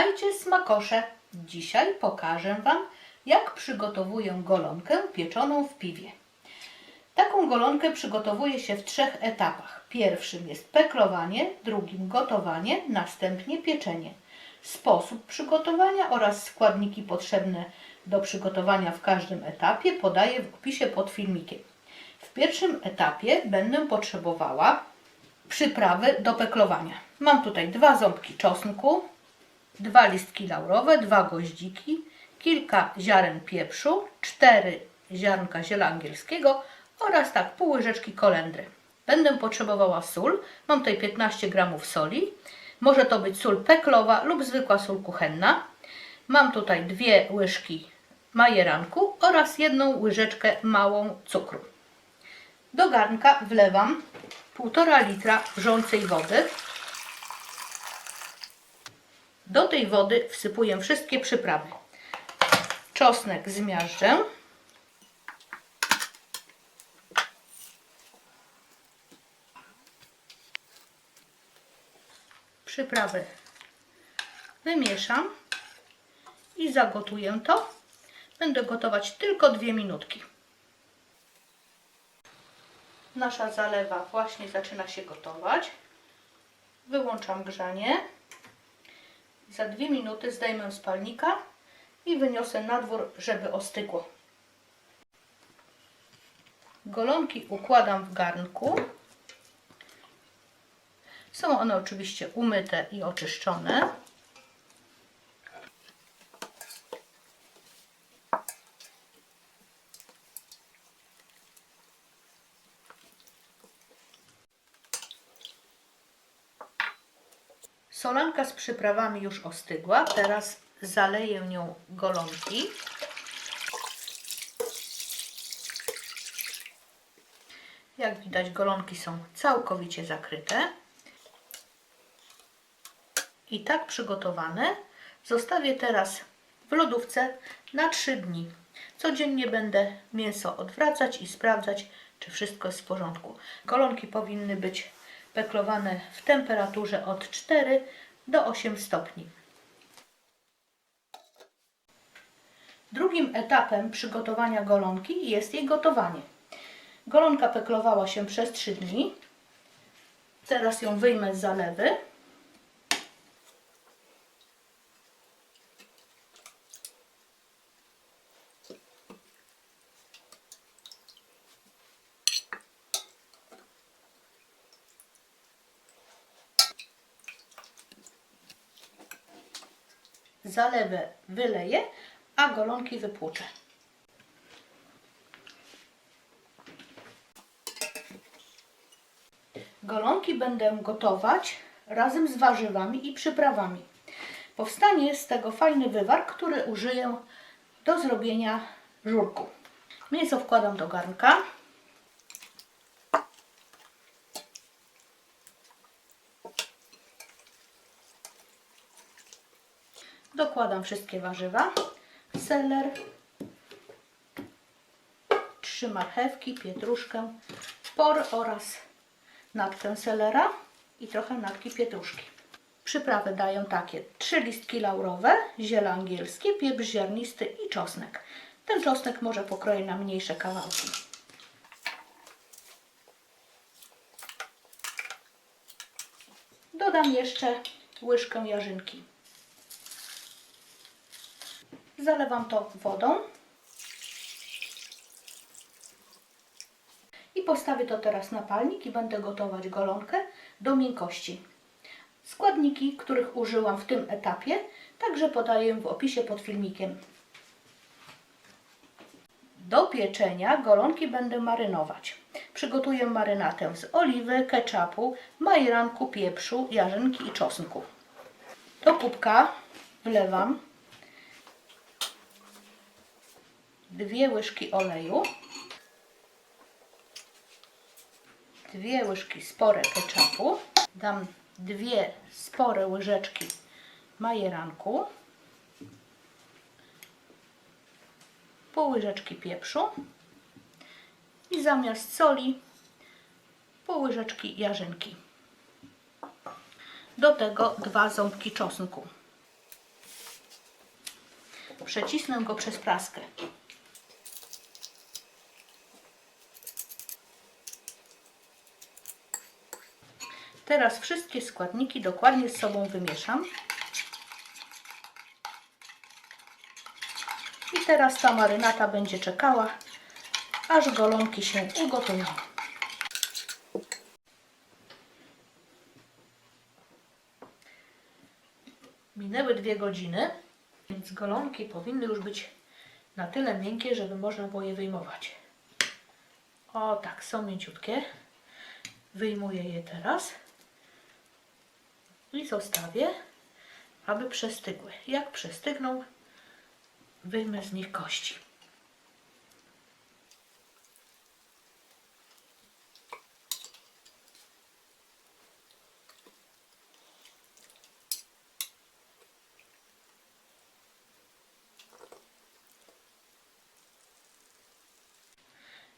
Witajcie smakosze! Dzisiaj pokażę Wam, jak przygotowuję golonkę pieczoną w piwie. Taką golonkę przygotowuje się w trzech etapach. Pierwszym jest peklowanie, drugim gotowanie, następnie pieczenie. Sposób przygotowania oraz składniki potrzebne do przygotowania w każdym etapie podaję w opisie pod filmikiem. W pierwszym etapie będę potrzebowała przyprawy do peklowania. Mam tutaj dwa ząbki czosnku, dwa listki laurowe, dwa goździki, kilka ziaren pieprzu, cztery ziarnka ziela angielskiego oraz tak pół łyżeczki kolendry. Będę potrzebowała sól. Mam tutaj 15 gramów soli. Może to być sól peklowa lub zwykła sól kuchenna. Mam tutaj dwie łyżki majeranku oraz jedną łyżeczkę małą cukru. Do garnka wlewam 1,5 litra wrzącej wody. Do tej wody wsypuję wszystkie przyprawy. Czosnek zmiażdżę. Przyprawy wymieszam i zagotuję to. Będę gotować tylko dwie minutki. Nasza zalewa właśnie zaczyna się gotować. Wyłączam grzanie. Za dwie minuty zdejmę z palnika i wyniosę na dwór, żeby ostygło. Golonki układam w garnku. Są one oczywiście umyte i oczyszczone. Solanka z przyprawami już ostygła. Teraz zaleję nią golonki. Jak widać, golonki są całkowicie zakryte. I tak przygotowane zostawię teraz w lodówce na 3 dni. Codziennie będę mięso odwracać i sprawdzać, czy wszystko jest w porządku. Golonki powinny być peklowane w temperaturze od 4 do 8 stopni. Drugim etapem przygotowania golonki jest jej gotowanie. Golonka peklowała się przez 3 dni. Teraz ją wyjmę z zalewy. Zalewę wyleję, a golonki wypłuczę. Golonki będę gotować razem z warzywami i przyprawami. Powstanie z tego fajny wywar, który użyję do zrobienia żurku. Mięso wkładam do garnka. Dokładam wszystkie warzywa. Seler, trzy marchewki, pietruszkę, por oraz natkę selera i trochę natki pietruszki. Przyprawy dają takie trzy listki laurowe, ziele angielskie, pieprz ziarnisty i czosnek. Ten czosnek może pokroję na mniejsze kawałki. Dodam jeszcze łyżkę jarzynki. Zalewam to wodą. I postawię to teraz na palnik i będę gotować golonkę do miękkości. Składniki, których użyłam w tym etapie, także podaję w opisie pod filmikiem. Do pieczenia golonki będę marynować. Przygotuję marynatę z oliwy, ketchupu, majeranku, pieprzu, jarzynki i czosnku. Do kubka wlewam dwie łyżki oleju, dwie łyżki spore ketchupu, dam dwie spore łyżeczki majeranku, pół łyżeczki pieprzu i zamiast soli pół łyżeczki jarzynki. Do tego dwa ząbki czosnku. Przecisnę go przez praskę. Teraz wszystkie składniki dokładnie z sobą wymieszam. I teraz ta marynata będzie czekała, aż golonki się ugotują. Minęły dwie godziny, więc golonki powinny już być na tyle miękkie, żeby można było je wyjmować. O tak, są mięciutkie. Wyjmuję je teraz i zostawię, aby przestygły. Jak przestygną, wyjmę z nich kości.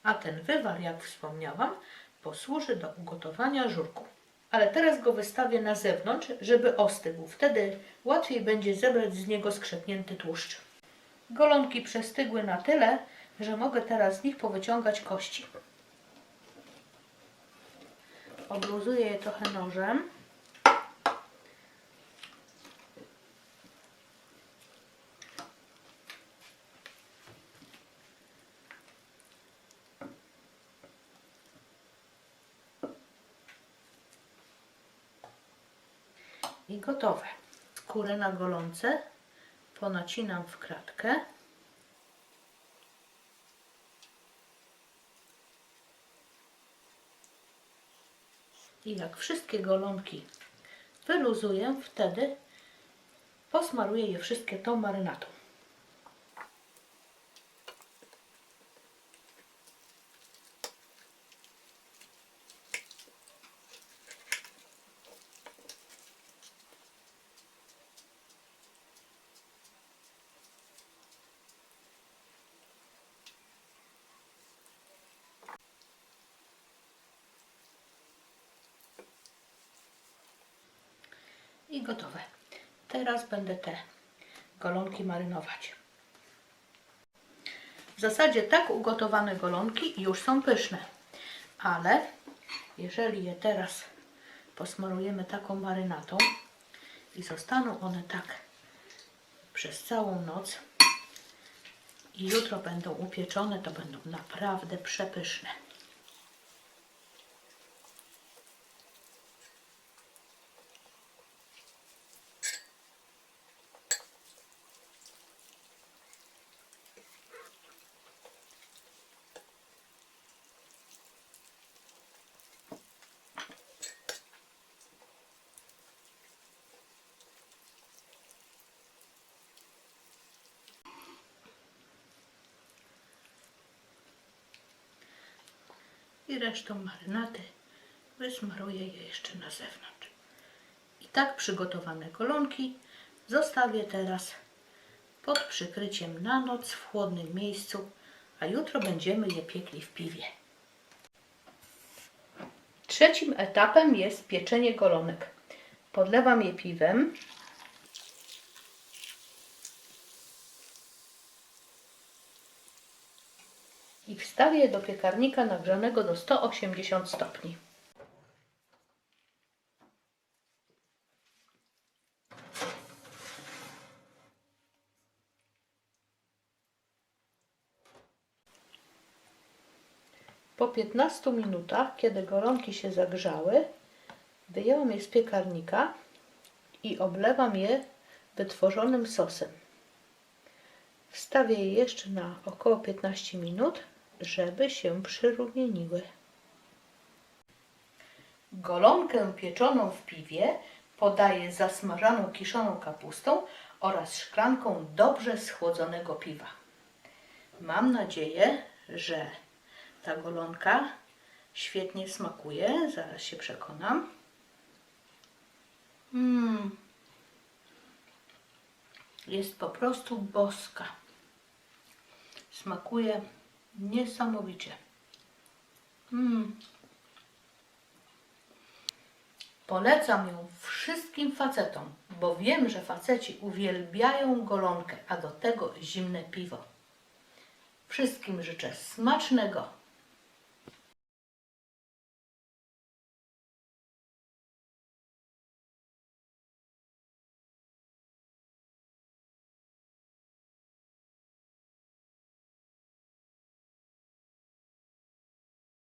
A ten wywar, jak wspomniałam, posłuży do ugotowania żurku. Ale teraz go wystawię na zewnątrz, żeby ostygł. Wtedy łatwiej będzie zebrać z niego skrzepnięty tłuszcz. Golonki przestygły na tyle, że mogę teraz z nich powyciągać kości. Obluzuję je trochę nożem. i gotowe. Skórę na golące ponacinam w kratkę. I jak wszystkie golonki wyluzuję, wtedy posmaruję je wszystkie tą marynatą. I gotowe. Teraz będę te golonki marynować. W zasadzie tak ugotowane golonki już są pyszne, ale jeżeli je teraz posmarujemy taką marynatą i zostaną one tak przez całą noc i jutro będą upieczone, to będą naprawdę przepyszne. I resztą marynaty wysmaruję je jeszcze na zewnątrz. I tak przygotowane golonki zostawię teraz pod przykryciem na noc w chłodnym miejscu, a jutro będziemy je piekli w piwie. Trzecim etapem jest pieczenie golonek. Podlewam je piwem. I wstawię je do piekarnika nagrzanego do 180 stopni. Po 15 minutach, kiedy golonki się zagrzały, wyjęłam je z piekarnika i oblewam je wytworzonym sosem. Wstawię je jeszcze na około 15 minut, żeby się przyrumieniły. Golonkę pieczoną w piwie podaję zasmażaną kiszoną kapustą oraz szklanką dobrze schłodzonego piwa. Mam nadzieję, że ta golonka świetnie smakuje. Zaraz się przekonam. Mmm. Jest po prostu boska. Smakuje niesamowicie. Mm. Polecam ją wszystkim facetom, bo wiem, że faceci uwielbiają golonkę, a do tego zimne piwo. Wszystkim życzę smacznego